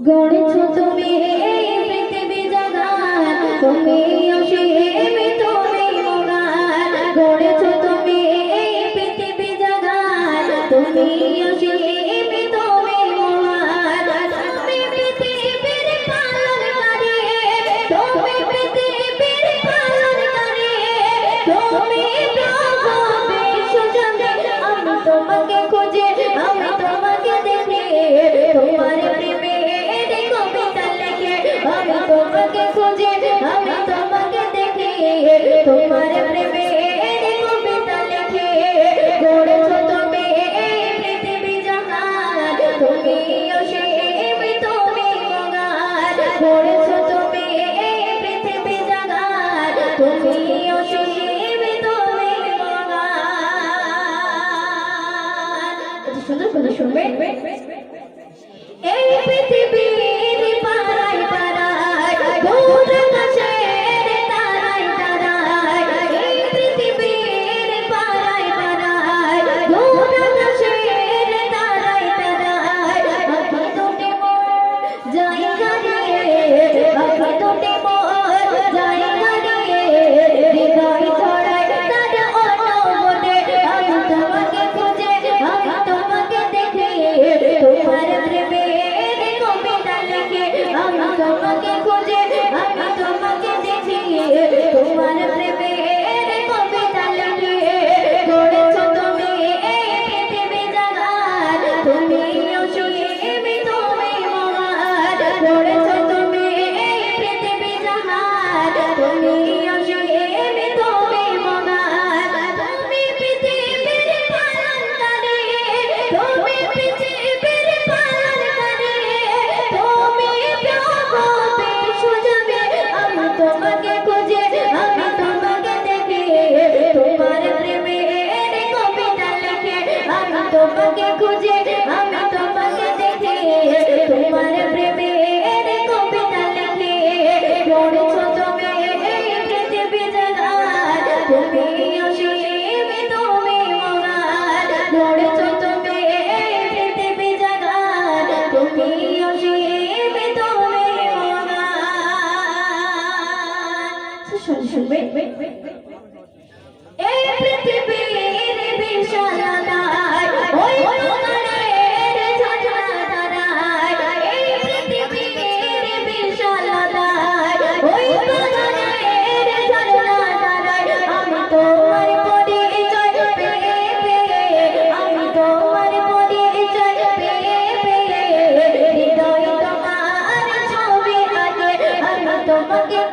গড়েছ তুমি এই পৃথিবী জগান, তুমি অসীম তুমি মগান গড়েছ তুমি এই পৃথিবী জগান, তুমি অসীম তুমি মগান তুমি পৃথিবীর পালন করে তুমি পৃথিবীর পালন করে তুমি সুন্দর সুন্দর শুনবে? এই I don't পড়েছ তুমি পৃথিবী জাগান তুমি শুনবে এই পৃথিবীর বিশাল আমাকে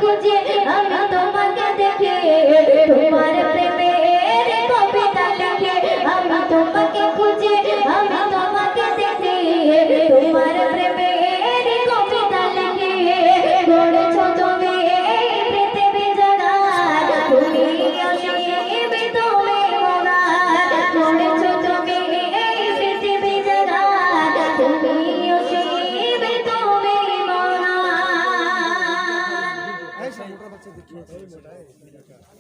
没有没有没有没有